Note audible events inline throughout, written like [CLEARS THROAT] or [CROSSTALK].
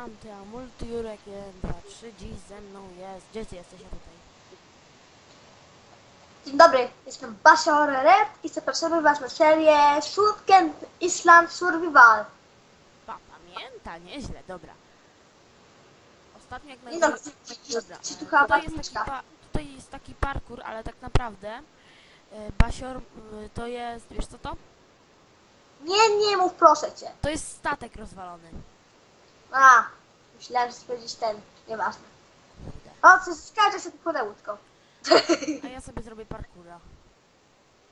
tamty, a multijurek 1, 2, 3, dziś ze mną jest. Gdzie ty jesteś, ja tutaj? Dzień dobry, jestem Basia Red i zapraszamy Was na serię Shuriken Island Survival. Pa, pamięta, nieźle, dobra. Ostatnio jak Nie no. Dobra, tu chyba tutaj, jest taki patyczka. pa, tutaj jest taki parkour, ale tak naprawdę e, Basior to jest, wiesz co to? Nie, nie mów proszę Cię. To jest statek rozwalony. A, myślałem, że powiedzieć ten, nieważne. O, co skacze sobie po łódką. A ja sobie zrobię parkoura.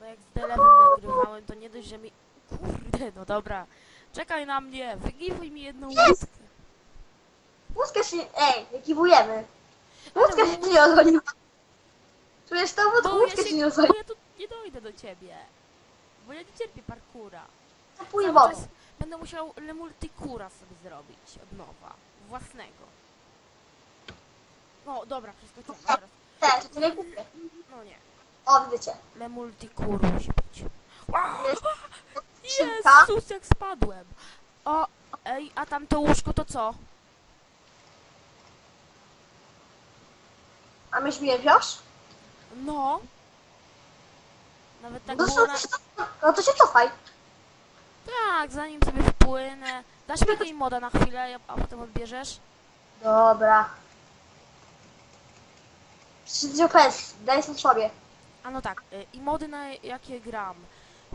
Bo jak z Delewem nagrywałem, to nie dość, że mi... Kurde, no dobra. Czekaj na mnie, wygiwuj mi jedną Jest! łódkę. Łódkę się, ej. Łódkę Ale się nie rozwaliła. Czujesz to? Bo ja, Łódkę się nie się, rozwaliła. bo ja tu nie dojdę do ciebie. Bo ja nie cierpię parkura. Popłynie Cały czas będę musiał lemultikura sobie zrobić od nowa. Własnego. No dobra, przeskoczyłem teraz. Te, to nie kupię. No nie. O, widzicie. Lemultikur musi być. Jest skrzynka. Jezus, jak spadłem. O, ej, a tamto łóżko to co? A myś mnie wziąć? No. Nawet tak No, było to, na... no to się cofaj. Tak, zanim sobie wpłynę. Dasz mi tej moda na chwilę, a potem odbierzesz? Dobra. Przecież PS, daj sobie sobie. A no tak, y, i mody na jakie gram?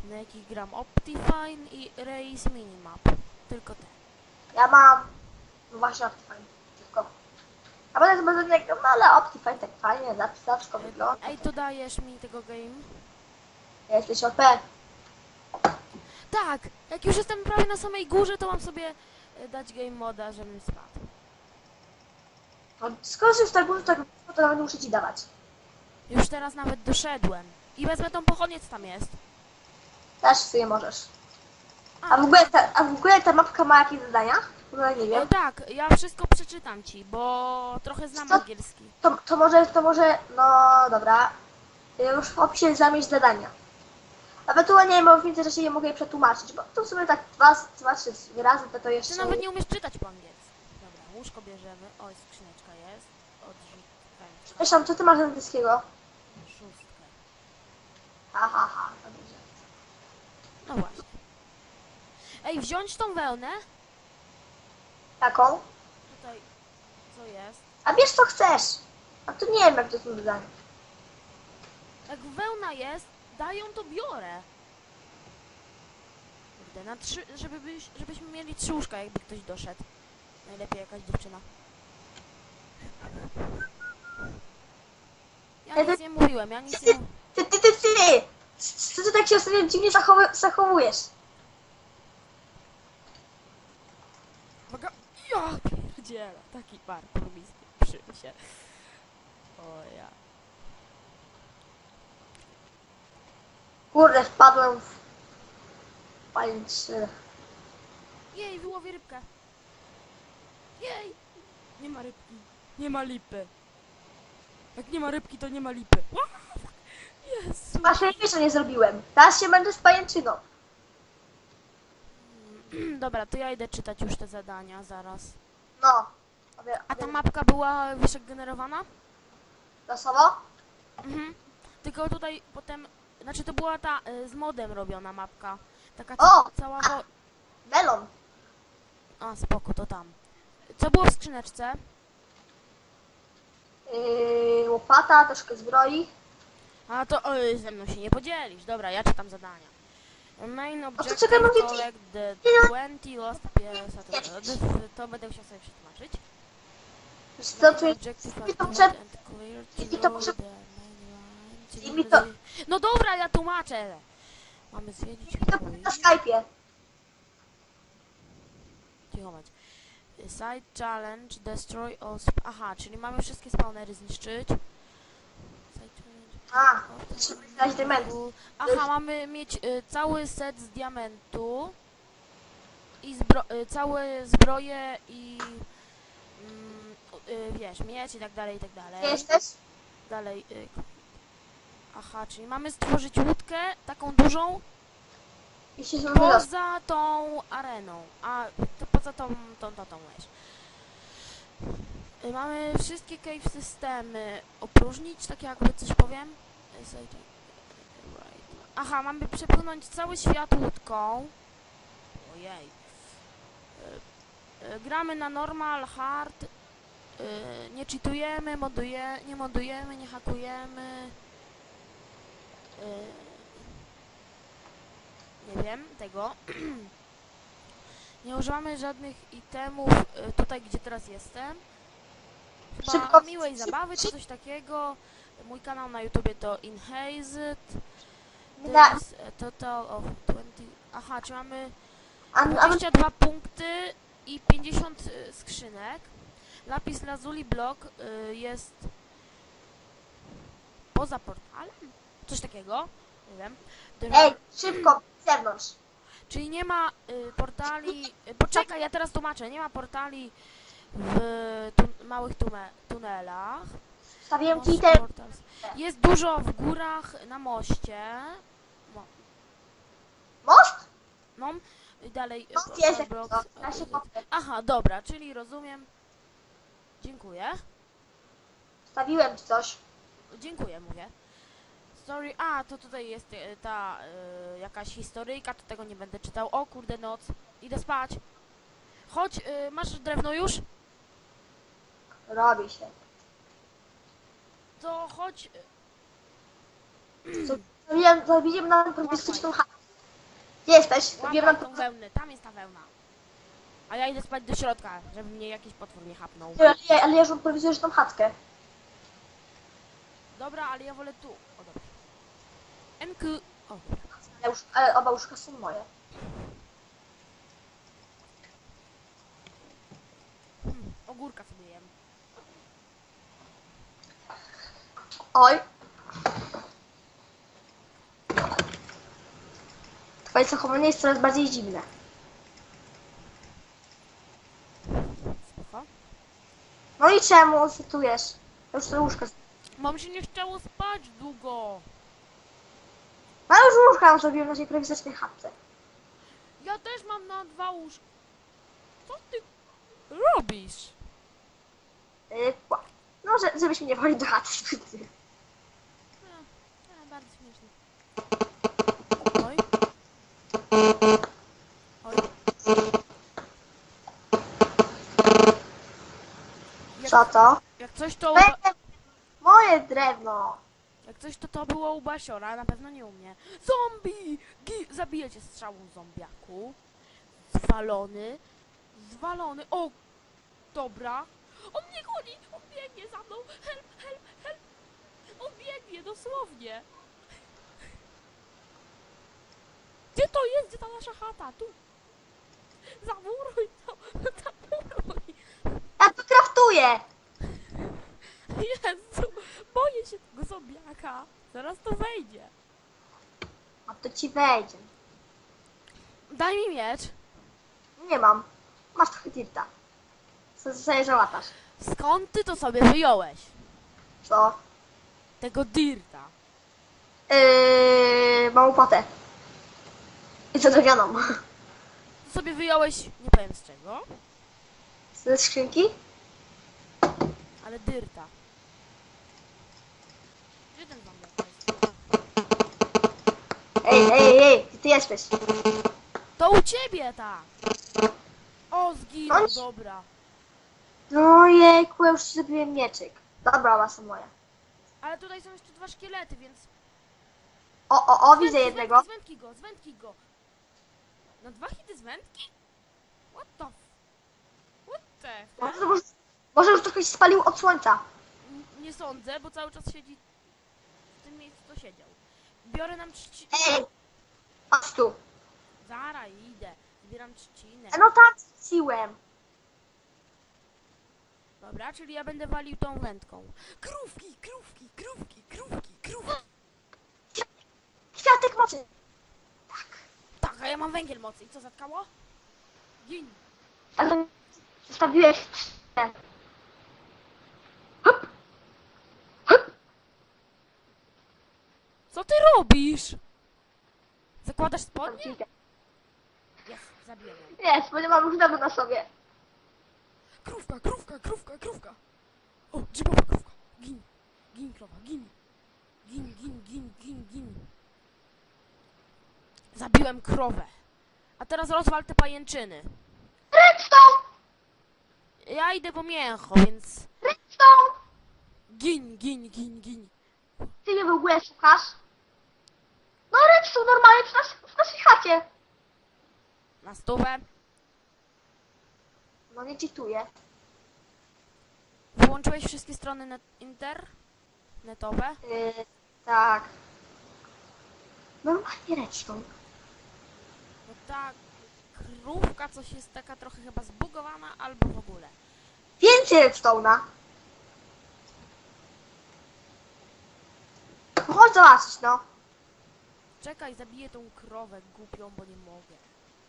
Na jakich gram? Optifine i Race Minimap. Tylko te. Ja mam... No właśnie Optifine. Tylko. A potem to będę jak, no ale Optifine tak fajnie, zapisawsko wygląda. Ej, to dajesz mi tego game? Ja jesteś OP. Tak, jak już jestem prawie na samej górze, to mam sobie y, dać game moda, żebym spadł. No, skoro już tak dużo, tak to nawet muszę ci dawać. Już teraz nawet doszedłem. I wezmę tą pochodnię, co tam jest. Też sobie możesz. A, w ogóle ta, a w ogóle ta mapka ma jakieś zadania? No nie no wiem. tak, ja wszystko przeczytam ci, bo trochę znam Co? angielski. To, to może, to może, no dobra. Już w opisie zamieść zadania. Ewentualnie mam w międzyczasie je mogę je przetłumaczyć, bo to w sumie tak dwa, dwa trzy wyrazy, to to Ty jeszcze... nawet nie umiesz czytać po angielsku. Dobra, łóżko bierzemy. O, jest skrzyneczka jest. Odrzucaj. Przepraszam, co ty masz angielskiego? Szóstkę. Ha, ha, ha. Dobrze. No właśnie. Ej, wziąć tą wełnę? Taką? Tutaj, co jest? A wiesz co chcesz? A tu nie wiem jak to są zadania. Jak wełna jest, dają to biorę. Kurde, na trzy, żeby byś, żebyśmy mieli trzy łóżka, jakby ktoś doszedł. Najlepiej jakaś dziewczyna. Ja nic nie mówiłem, ja nic nie mówiłem. Ty, ty, ty, ty! Co ty tak się ostatnio dziwnie zachowujesz? Uwaga, ja pierdzielę, taki parkour mi się. O ja. Kurde, wpadłem w... Palińczy. Jej, wyłowię rybkę. Jej! Nie ma rybki. Nie ma lipy. Jak nie ma rybki, to nie ma lipy. Jezu. Właśnie że nie zrobiłem. Teraz się będę z pajęczyną. [CLEARS THROAT] Dobra, to ja idę czytać już te zadania zaraz. No. Obie, A ta obie- mapka była wyżek generowana? Losowo? Mhm. Tylko tutaj potem, znaczy to była ta y, z modem robiona mapka. Taka O! cała wo... Melon. A, spoko, to tam. Co było w skrzyneczce? Yy, łopata, troszkę zbroi. A to oj, ze mną się nie podzielisz. Dobra, ja czytam zadania. Main objective czekaj, mówię ci- collect the Nie no. 20 lost pieces. To, to, będę musiał sobie przetłumaczyć. Wiesz co, tu Main jest... objective to przed- and clear to to the i mi to- No dobra, ja tłumaczę. Mamy zwiedzić To mój... na Skype'ie. Cicho bądź. Side challenge, destroy all... Sp Aha, czyli mamy wszystkie spawnery zniszczyć. Side challenge... A, trzeba znaleźć. Aha, mamy mieć y, cały set z diamentu i zbro y, całe zbroje i mm, y, wiesz, miecz i tak dalej, i tak Gdzie dalej. jesteś? Dalej. Y, aha, czyli mamy stworzyć łódkę taką dużą I się poza tą areną. A to poza tą, tą, tą, tą. Y, Mamy wszystkie cave systemy opróżnić, tak jakby coś powiem. Y, right. Aha, mamy przepłynąć cały świat łódką. Ojej. Y, y, Gramy na normal, hard. y, Nie cheatujemy, moduje, nie modujemy, nie hakujemy. Y, Nie wiem tego. [CLEARS THROAT] Nie używamy żadnych itemów y, tutaj, gdzie teraz jestem. Chyba Szybko- miłej szybko- zabawy czy coś takiego. Mój kanał na YouTubie to Inhazed. E, total of 20. Aha, czy mamy a, a, 22 punkty i 50 y, skrzynek. Lapis Lazuli Block y, jest poza portalem? Coś takiego. Nie wiem. Ej, szybko, z zewnątrz. Czyli nie ma y, portali. Y, poczekaj, ja teraz tłumaczę. Nie ma portali w tu, małych tume, tunelach. Stawiłem Most portals. Jest dużo w górach na moście. Mo, Most? no, i dalej. y, Most jest to. Ja się y. Aha, dobra, czyli rozumiem. Dziękuję. Stawiłem ci coś. Dziękuję, mówię. Story. A, to tutaj jest e, ta e, jakaś historyjka, to tego nie będę czytał. O kurde, noc. Idę spać. Chodź, e, masz drewno już? Robi się. To chodź. e, Stawiłem, stawiłem na turystyczną chatę. Gdzie jesteś? Stawiłem na Łapaj tą wełnę, tam jest ta wełna. A ja idę spać do środka, żeby mnie jakiś potwór nie chapnął. ale, ale ja już mam prowizoryczną chatkę. Dobra, ale ja wolę tu. O, dobra. MQ. O. Ale, już, ale oba łóżka są moje. Hmm, ogórka sobie jem. Oj. Twoje zachowanie jest coraz bardziej dziwne. Spoko. No i czemu cytujesz? Ja już to łóżko. Mam się nie chciało spać długo. No już łóżka mam zrobiłem na naszej prowizorycznej chatce. Ja też mam na dwa łóżka. Co ty robisz? Yy, kła- no, że, żebyś mnie nie woli do chaty. A, a, bardzo śmieszne. Oj. Oj. Co to? jak coś to... Moje drewno. Coś to to było u Basiora, na pewno nie u mnie. Zombie! Gi zabiję cię strzałą zombiaku. Zwalony. Zwalony. O! Dobra. On mnie goni! On biegnie za mną! Help, help, help! On biegnie, dosłownie! Gdzie to jest? Gdzie ta nasza chata? Tu! Zamuruj to! [LAUGHS] Zamuruj! Ja to kraftuję. [LAUGHS] Jezu! Boję się tego zombiaka! Zaraz to wejdzie! A to ci wejdzie. Daj mi miecz! Nie mam. Masz trochę dirta. Co sobie załatasz? Skąd ty to sobie wyjąłeś? Co? Tego dirta. Yy, mam łopatę. I co drewnianą. To sobie wyjąłeś, nie powiem z czego, Ze skrzynki? ale dyrta. Zombiak jest? Ej, ej, ej, ty jesteś? To u ciebie tak! O, zginął, dobra. No jejku, ja już ci zrobiłem mieczyk. Dobra, oba są moje. Ale tutaj są jeszcze dwa szkielety, więc... O, o, o, widzę Zwędki, jednego. Zwędki go, zwędki go. Na dwa hity zwędki? What the f... What the f... Może, może, może już trochę się spalił od słońca. N- Nie sądzę, bo cały czas siedzi w tym miejscu, co siedział. Biorę nam trzci... Ej! Chodź tu. Zara, idę. Zbieram trzcinę. No tak, siłem. Dobra, czyli ja będę walił tą wędką. Krówki, krówki, krówki, krówki, krówki. Kwiatek mocy. Tak, a ja mam węgiel mocy. I co, zatkało? Gin. Ale zostawiłeś trzcinę. Hop, hop. Co ty robisz? Zakładasz spodnie? Jest, zabiję ją. Nie, bo nie mam już dawno na sobie. Krówka, krówka, krówka, krówka, krówka. O, grzybowa krówka. Gin, gin, krowa, gin. Gin, gin, gin, gin, gin. Zabiłem krowę. A teraz rozwal te pajęczyny. Redstone! Ja idę po mięcho, więc... Redstone! Gin, gin, gin, gin. Ty mnie w ogóle słuchasz? No redstone normalnie w, nas, w naszej chacie. Na stówę. No nie czytuję. Wyłączyłeś wszystkie strony net internetowe? Yy, tak. Normalnie redstone. No ta krówka coś jest taka trochę chyba zbugowana albo w ogóle. Więcej redstone'a. No Chodź zobaczyć, no. Czekaj, zabiję tą krowę głupią, bo nie mogę.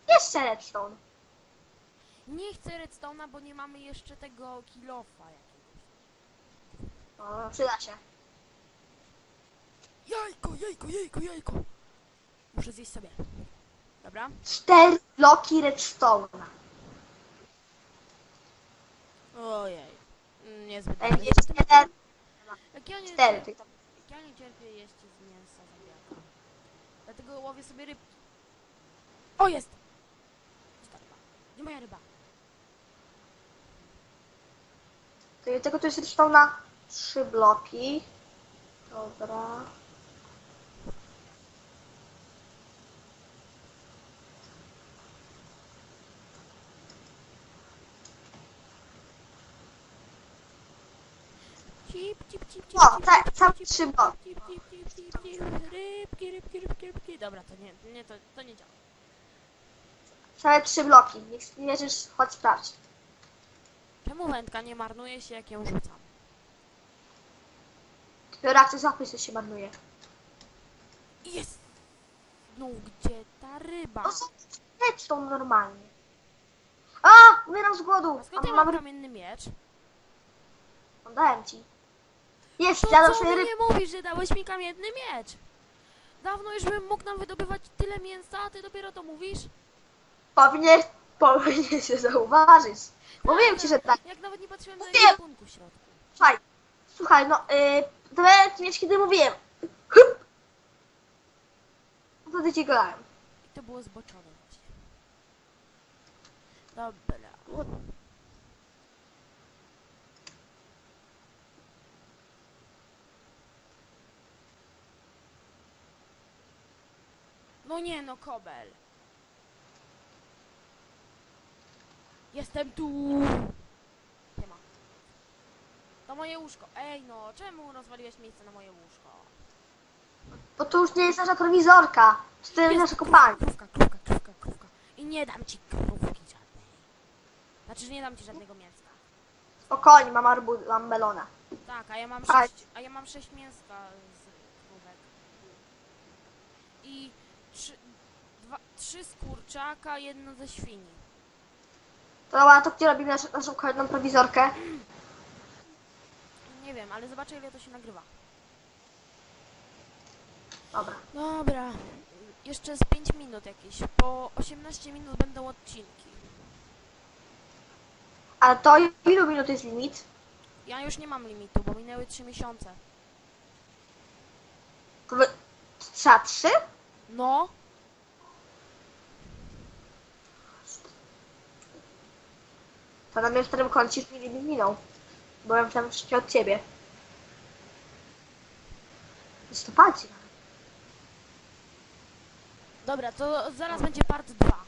Jeszcze redstone. Nie chcę redstone'a, bo nie mamy jeszcze tego kilofa jakiegoś. No, przyda się. Jajko, jajko, jajko, jajko. Muszę zjeść sobie. Dobra? Cztery bloki redstone'a. Ojej. Niezbyt Ej, dobre. Jeszcze jeden, Jak ja nie, cztery. jak ja nie cierpię jeść z mięsa. Dlatego łowię sobie rybki. O, jest! Gdzie ta ryba? Gdzie moja ryba? To Tego to jest redstone'a trzy bloki. Dobra. Cip, cip, cip, cip, O, cip, tak, cip, całe cip, trzy cip, bloki. cip, cip, cip, cip, cip. Rybki, rybki, rybki, rybki. Dobra, to nie, nie, to, to nie działa. Całe trzy bloki. Niech nie wierzysz, chodź sprawdź. Czemu wędka nie marnuje się, jak ją rzucam? Reakcja zapis to się marnuje. Jest! No, gdzie ta ryba? To są redstone normalnie. A! Umieram z głodu. A skąd ja mam kamienny miecz? Dałem ci. Jest, To zjadłem co sobie mi ryb. nie mówisz, że dałeś mi kamienny miecz? Dawno już bym mógł nam wydobywać tyle mięsa, a ty dopiero to mówisz? Powinien, powinien się zauważyć. Mówiłem ci, że tak. Jak nawet nie patrzyłem na Mówiłem. w środku. Słuchaj, słuchaj, no, yy, nawet wiesz, kiedy mówiłem. Hyp! [CLEARS THROAT] No to ci gadałem. I to było zboczone właśnie. Dobra. No nie no, Kobel. Jestem tu. Siema. To moje łóżko. Ej no, czemu rozwaliłeś miejsce na moje łóżko? Bo to już nie jest nasza prowizorka. To jest nasza kopalnia. Krówka, krówka, krówka, krówka. I nie dam ci krówki żadnej. Znaczy, że nie dam ci żadnego mięska. Spokojnie, mam arbuz, mam melona. Tak, a ja mam sześć, a ja mam sześć mięska z krówek. I trzy, dwa, trzy z kurczaka, jedno ze świni. To dobra, to gdzie robimy naszą, naszą kolejną prowizorkę? Nie wiem, ale zobaczę ile to się nagrywa. Dobra. Dobra, jeszcze z 5 minut jakieś. Po 18 minut będą odcinki. Ale to ilu minut jest limit? Ja już nie mam limitu, bo minęły 3 miesiące. Trzeba trzy? No, To na mnie w którym kącie już mi limit minął. Bo ja myślałem wcześniej od ciebie. Listopadzie. dobra, to zaraz będzie part 2.